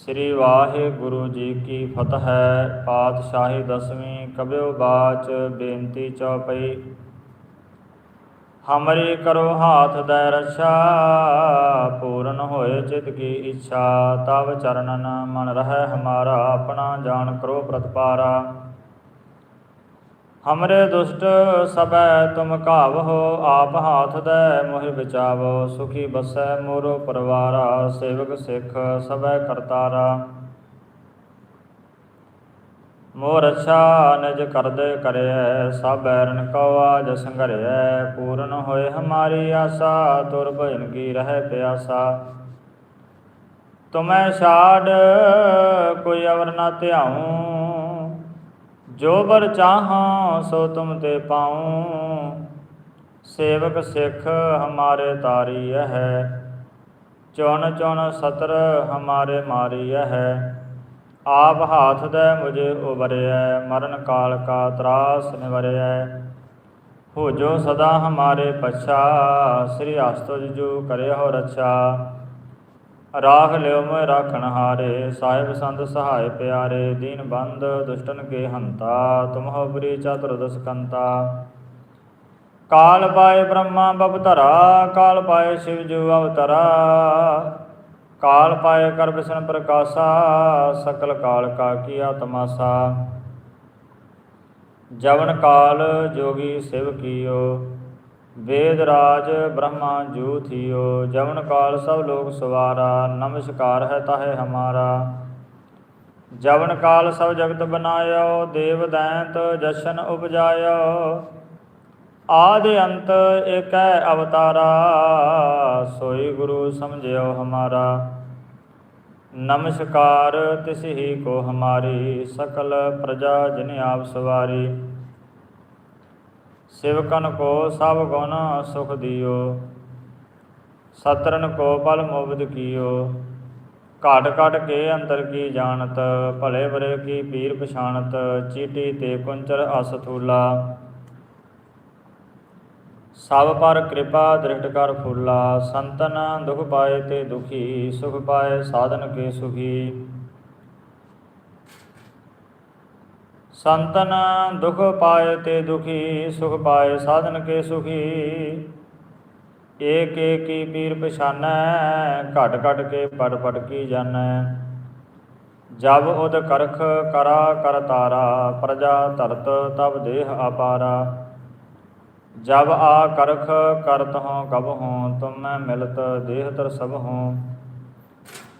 ਸ੍ਰੀ ਵਾਹਿਗੁਰੂ ਜੀ ਕੀ ਫਤਿਹ। ਪਾਤਸ਼ਾਹੀ ਦਸਵੀਂ ਕਬਿਓ ਬਾਚ ਬੇਨਤੀ ਚੌਪਈ। ਹਮਰੀ ਕਰੋ ਹਾਥ ਦੈ ਰਛਾ, ਪੂਰਨ ਹੋਏ ਚਿਤ ਕੀ ਇੱਛਾ, ਤਵ ਚਰਨਨ ਮਨ ਰਹਿ ਹਮਾਰਾ, ਆਪਣਾ ਜਾਣ ਕਰੋ ਪ੍ਰਤਪਾਰਾ। ਹਮਰੇ ਦੁਸ਼ਟ ਸਭੈ ਤੁਮ ਕਾਵਹੋ ਆਪ ਹਾਥ ਦੈ ਮੋਹਿ ਬਚਾਵੋ ਸੁਖੀ ਬਸੈ ਮੋਰੋ ਪਰਵਾਰਾ, ਸੇਵਕ ਸਿੱਖ ਸਬੈ ਕਰਤਾਰਾ। ਮੋਰ ਅੱਛਾ ਨਿਜ ਕਰਦੇ ਕਰਿਐ, ਸਭ ਬੈਰਨ ਕਉ ਆਜ ਸੰਘਰਿਐ ਪੂਰਨ ਹੋਏ ਹਮਾਰੀ ਆਸਾ, ਤੁਰ ਭਜਨ ਕੀ ਰਹਿ ਪਿਆਸਾ। ਤੁਮੈ ਛਾੜ, ਕੋਈ ਅਵਰ ਨਾ ਧਿਆਉ ਜੋ ਬਰ ਚਾਹਾਂ, ਸੋ ਤੁਮ ਤੇ ਪਾਉ। ਸੇਵਕ ਸਿੱਖ ਹਮਾਰੇ ਤਾਰੀ ਹੈ ਚੁਣ ਚੁਣ ਸਤਰ ਹਮਾਰੇ ਮਾਰੀ ਹੈ ਆਪ ਹਾਥ ਦੇ ਮੁਝੇ ਉਬਰਿਐ ਮਰਨ ਕਾਲ ਕਾ ਤਰਾਸ ਨਿਵਰਿਐ। ਹੋ ਜੋ ਸਦਾ ਹਮਾਰੇ ਪਛਾ, ਸ੍ਰੀ ਹਸਤੁ ਜੋ ਕਰਿਓ ਰੱਛਾ। ਰਾਖ ਲਿਓ ਮੈਂ ਰਾਖਣ ਹਾਰੇ, ਸਾਹਿਬ ਸੰਤ ਸਹਾਇ ਪਿਆਰੇ, ਦੀਨ ਬੰਦ ਦੁਸ਼ਟਨ ਕੇ ਹੰਤਾ ਤੁਮਹੁ ਬਰੀ ਚਤੁਰਦਸ ਕੰਤਾ। ਕਾਲ ਪਾਏ ਬ੍ਰਹਮਾ ਬਵਤਰਾ ਕਾਲ ਪਾਏ ਸ਼ਿਵ ਜੂ ਅਵਤਰਾ। ਕਾਲ ਪਾਏ ਕਰ ਬਿਸ਼ਨ ਪ੍ਰਕਾਸ਼ਾ, ਸਕਲ ਕਾਲ ਕਾ ਕੀਆ ਤਮਾਸਾ ਜਵਨ ਕਾਲ ਜੋਗੀ ਸਿਵ ਕੀਓ ਵੇਦ ਰਾਜ ਬ੍ਰਹਮਾ ਜੂ ਥਿਓ, ਜਵਨ ਕਾਲ ਸਭ ਲੋਕ ਸਵਾਰਾ, ਨਮਸਕਾਰ ਹੈ ਤਾਹੇ ਹਮਾਰਾ। ਜਵਨ ਕਾਲ ਸਭ ਜਗਤ ਬਨਾਇਓ, ਦੇਵ ਦੈਂਤ ਜਸ਼ਨ ਉਪਜਾਇਓ। ਆਦ ਅੰਤ ਏਕੈ ਅਵਤਾਰਾ, ਸੋਈ ਗੁਰੂ ਸਮਝਿਓ ਹਮਾਰਾ। ਨਮਸਕਾਰ ਤਿਸ ਹੀ ਕੋ ਹਮਾਰੀ, ਸਕਲ ਪ੍ਰਜਾ ਜਿਨ ਆਪ ਸਵਾਰੀ। ਸਿਵਕਨ ਕੋ ਸਭ ਗੁਣ ਸੁਖ ਦਿਓ, ਸਤਰਨ ਕੋ ਬਲ ਮੁਬਦ ਕੀਓ। ਘਾਟ ਘਾਟ ਕੇ ਅੰਤਰ ਕੀ ਜਾਣਤ, ਭਲੇ ਬਰੇ ਕੀ ਪੀਰ ਪਛਾਣਤ, ਚੀਟੀ ਤੇ ਕੁੰਚਰ ਅਸਥੂਲਾ। ਸਭ ਪਰ ਕਿਰਪਾ ਦ੍ਰਿਸ਼ਟ ਕਰ ਫੁੱਲਾ, ਸੰਤਨ ਦੁਖ ਪਾਏ ਤੇ ਦੁਖੀ, ਸੁਖ ਪਾਏ ਸਾਧਨ ਕੇ ਸੁਖੀ। ਸੰਤਨ ਦੁਖ ਪਾਏ ਤੇ ਦੁਖੀ, ਸੁਖ ਪਾਏ ਸਾਧਨ ਕੇ ਸੁਖੀ। ਏਕ ਏਕ ਪੀਰ ਪਛਾਨੈ, ਘਟ ਘਟ ਕੇ ਪੜ ਪੜ ਕੀ ਜਾਣੈ। ਜਬ ਉਦ ਕਰਖ ਕਰਾ ਕਰ ਤਾਰਾ, ਪ੍ਰਜਾ ਧਰਤ ਤਬ ਦੇਹ ਅਪਾਰਾ। ਜਬ ਆ ਕਰਖ ਕਰਤ ਹਉ ਕਬ ਹਉ ਮੈਂ ਮਿਲਤ ਦੇਹ ਤਰ ਸਭ ਹਉ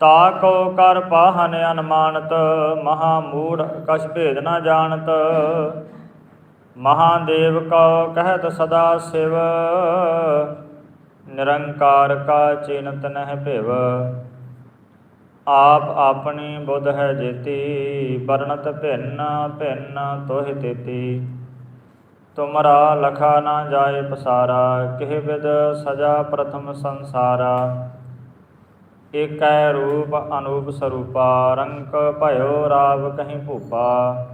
ਤਾ ਤਾਕੋ ਕਰ ਪਾਹਨ ਅਨਮਾਨਤ, ਮਹਾ ਮੂੜ ਕਛ ਭੇਦ ਨਾ ਜਾਣਤ। ਮਹਾਦੇਵ ਕਉ ਕਹਿਤ ਸਦਾ ਸਿਵ, ਨਿਰੰਕਾਰ ਕਾ ਚਿੰਤ ਨਹਿ ਭਿਵ। ਆਪ ਆਪਣੀ ਬੁੱਧ ਹੈ ਜੇਤੀ, ਵਰਣਤ ਭਿੰਨ ਭਿੰਨ ਤੋਹਿ ਤੇਤੀ। ਤੁਮਰਾ ਲਖਾ ਨਾ ਜਾਏ ਪਸਾਰਾ, ਕਿਹ ਵਿਦ ਸਜਾ ਪ੍ਰਥਮ ਸੰਸਾਰਾ। ਏਕੈ ਰੂਪ ਅਨੂਪ ਸਰੂਪਾ ਰੰਕ ਭਇਓ ਰਾਵ ਕਹੀਂ ਭੂਪਾ।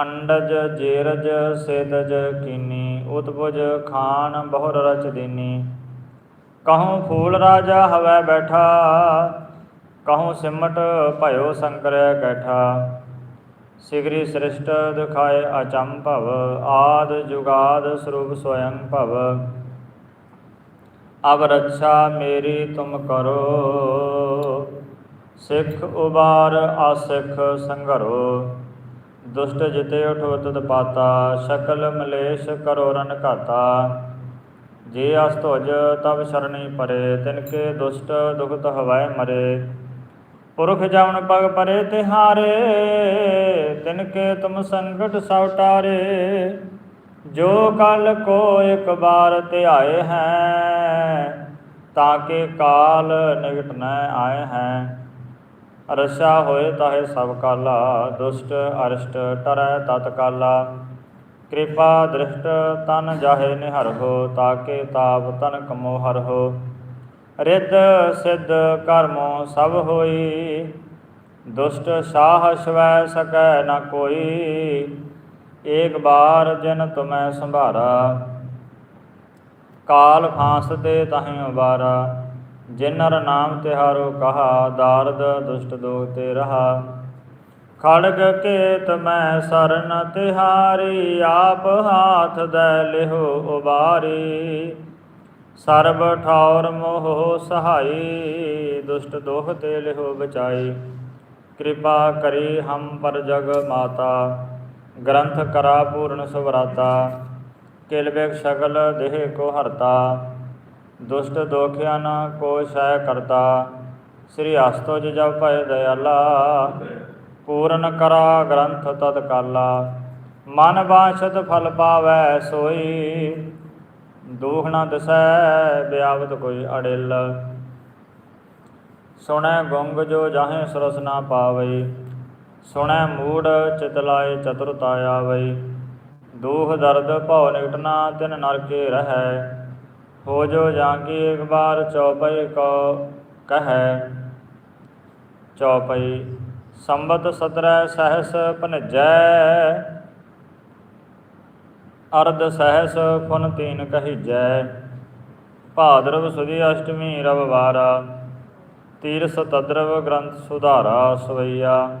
ਅੰਡਜ, ਜੇਰਜ, ਸੇਦਜ ਕੀਨੀ ਉਤਪੁਜ ਖਾਨ, ਬਹੁਰ ਰਚ ਦੀਨੀ। ਕਹੂੰ ਫੂਲ ਰਾਜਾ ਹਵੈ ਬੈਠਾ, ਕਹੂੰ ਸਿਮਟ ਭਇਓ ਸੰਕਰ ਕੈਠਾ। ਸਿਗਰੀ ਸ੍ਰਿਸ਼ਟ ਦਿਖਾਏ ਅਚੰਭਵ, ਆਦ ਜੁਗਾਦ ਸਰੂਪ ਸਵਯੰ ਭਵ। ਅਬ ਰੱਛਾ ਮੇਰੀ ਤੁਮ ਕਰੋ। ਸਿੱਖ ਉਬਾਰ ਆਸਿਖ ਸੰਘਰੋ। ਦੁਸ਼ਟ ਜਿਤੇ ਉਠੋ ਤਦ ਪਾਤਾ, ਸ਼ਕਲ ਮਲੇਸ਼ ਕਰੋ ਰਨ ਘਾਤਾ। ਜੇ ਅਸ ਅਸਤੁਜ ਤਬ ਸ਼ਰਣੀ ਪਰੇ, ਤਿਨ ਕੇ ਦੁਸ਼ਟ ਦੁਖਤ ਹਵੈ ਮਰੇ। ਪੁਰਖ ਜਵਨ ਪਗ ਪਰੇ ਤਿਹਾਰੇ, ਤਿਨ ਕੇ ਤੁਮ ਸੰਕਟ ਸਭ ਟਾਰੇ। ਜੋ ਕਲ ਕੋ ਇੱਕ ਬਾਰ ਧਿਆਏ ਹੈ, ਤਾਂ ਕਿ ਕਾਲ ਨਿਕਟ ਨ ਆਏ ਹੈ। ਰਸਾ ਹੋਏ ਤਾਹੇ ਸਭ ਕਾਲਾ, ਦੁਸ਼ਟ ਅਰਸ਼ਟ ਟਰੈ ਤਤ ਕਾਲਾ। ਕਿਰਪਾ ਦ੍ਰਿਸ਼ਟ ਤਨ ਜਾਹੇ ਨਿਹਰਹੁ ਤਾਕੇ ਤਾਪ ਤਨ ਕਮੋ ਹੋ। ਰਿੱਧ ਸਿੱਧ ਕਰਮੋ ਸਭ ਹੋਈ, ਦੁਸ਼ਟ ਸਾਹ ਸਵੈ ਸਕੈ ਨ ਕੋਈ। ਏਕ ਬਾਰ ਜਿਨ ਤੁਮੈ ਸੰਭਾਰਾ, ਕਾਲ ਫਾਂਸ ਤੇ ਤਹੀਂ ਉਬਾਰਾ ਜਿਨਰ ਨਾਮ ਤਿਹਾਰੋ ਕਹਾ, ਦਾਰਦ ਦੁਸ਼ਟ ਦੋਖ ਤੇ ਰਹਾ। ਖੜਗ ਕੇਤ ਮੈਂ ਸਰਨ ਤਿਹਾਰੀ, ਆਪ ਹਾਥ ਦੈ ਲਿਹੋ ਉਬਾਰੀ। ਸਰਬ ਠੌਰ ਮੋਹ ਸਹਾਈ, ਦੁਸ਼ਟ ਦੋਖ ਤੇ ਲਿਹੋ ਬਚਾਈ। ਕਿਰਪਾ ਕਰੀ ਹਮ ਪਰ ਜਗ ਮਾਤਾ। ਗ੍ਰੰਥ ਕਰਾ ਪੂਰਨ ਸੁਵਰਾਤਾ, ਕਿਲ ਬਿਕ ਸ਼ਕਲ ਦੇਹ ਕੋ ਹਰਤਾ, ਦੁਸ਼ਟ ਦੋਖਿਆ ਦੋਖਿਆਨ ਕੋ ਸ਼ੈ ਕਰਤਾ, ਸ੍ਰੀ ਹਸਤੋ ਜਪ ਭੈ ਦਇਆਲਾ, ਪੂਰਨ ਕਰਾ ਗ੍ਰੰਥ ਤਤ ਕਾਲਾ, ਮਨ ਬਾਛਤ ਫਲ ਪਾਵੈ ਸੋਈ, ਦੂਖ ਨਾ ਦਸੈ ਬਿਆਵਤ ਕੋਈ ਅੜਿਲ। ਸੁਣੈ ਗੁੰਗ ਜੋ ਜਾਹੇ ਸਰਸ ਨਾ ਪਾਵਈ ਸੁਣੈ ਮੂੜ ਚਿਤ ਲਾਏ ਚਤੁਰਤਾ ਆਵਈ। ਦੁਖ ਦਰਦ ਭਉ ਨਿਕਟਨਾ ਤਿਨ ਨਰਕੇ ਰਹੈ। ਹੋ ਜੋ ਜਾਂਗੀ ਇੱਕ ਬਾਰ ਚੌਪਈ ਕੋ ਕਹੈ। ਚੌਪਈ ਸੰਬਤ ਸਤਰੈ ਸਹਸ ਭਨਜੈ। ਅਰਧ ਸਹਸ ਫੁਨ ਤੀਨ ਕਹੀਜੈ। ਭਾਦਰਵ ਸੁਦੀ ਅਸ਼ਟਮੀ ਰਵਵਾਰਾ। ਤੀਰਸ ਤਦਰਵ ਗ੍ਰੰਥ ਸੁਧਾਰਾ ਸਵਈਆ।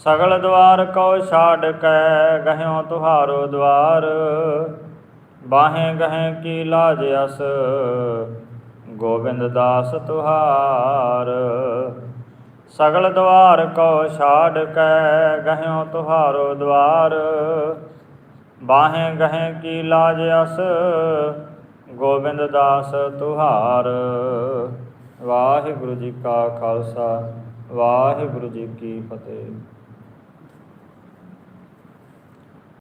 ਸਗਲ ਦਵਾਰ ਕਉ ਛਾੜ ਕੈ ਗਹਿਓ ਤੁਹਾਰੋ ਦਵਾਰ। ਬਾਹੇ ਗਹਿ ਕੀ ਲਾਜ ਅਸ, ਗੋਬਿੰਦ ਦਾਸ ਤੁਹਾਰ। ਸਗਲ ਦਵਾਰ ਕਉ ਛਾੜ ਕੈ ਗਹਿਓ ਤੁਹਾਰੋ ਦਵਾਰ। ਬਾਹੇ ਗਹਿ ਕੀ ਲਾਜ ਅਸ, ਗੋਬਿੰਦ ਦਾਸ ਤੁਹਾਰ। ਵਾਹਿਗੁਰੂ ਜੀ ਕਾ ਖਾਲਸਾ, ਵਾਹਿਗੁਰੂ ਜੀ ਕੀ ਫਤਿਹ।